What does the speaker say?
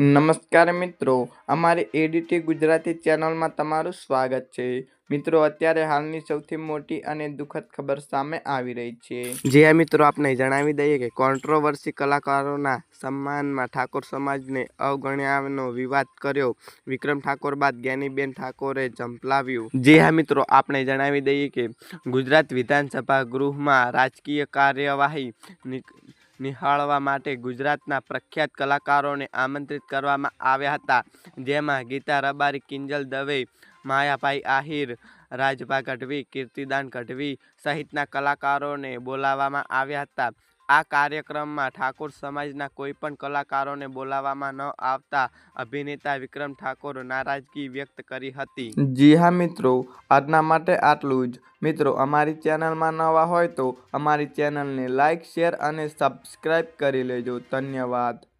નમસ્કાર મિત્રો, અમારી એડીટી ગુજરાતી ચેનલમાં તમારું સ્વાગત છે. મિત્રો, અત્યારે હાલની સૌથી મોટી અને દુઃખદ ખબર સામે આવી રહી છે. જે મિત્રો, આપને જણાવી દઈએ કે કોન્ટ્રોવર્સી કલાકારોના સન્માનમાં ઠાકોર સમાજને અવગણ્યાનો વિવાદ કર્યો. વિક્રમ ઠાકોર બાદ જ્ઞાનીબેન ઠાકોરે ઝંપલાવ્યું. જે હા મિત્રો આપણે જણાવી દઈએ કે ગુજરાત વિધાનસભા ગૃહમાં રાજકીય કાર્યવાહી નિહાળવા માટે ગુજરાતના પ્રખ્યાત કલાકારોને આમંત્રિત કરવામાં આવ્યા હતા. જેમાં ગીતા રબારી, કિંજલ દવે, માયાભાઈ આહિર, રાજભા ગઢવી, કીર્તિદાન ગઢવી સહિતના કલાકારોને બોલાવવામાં આવ્યા હતા. આ કાર્યક્રમમાં ઠાકોર સમાજના કોઈ પણ કલાકારોને બોલાવવામાં ન આવતા અભિનેતા વિક્રમ ઠાકોર નારાજગી વ્યક્ત કરી હતી. જી હા મિત્રો, આજના માટે આટલું જ. મિત્રો, અમારી ચેનલમાં નવા હોય તો અમારી ચેનલને લાઇક શેર અને સબસ્ક્રાઇબ કરી લેજો. ધન્યવાદ.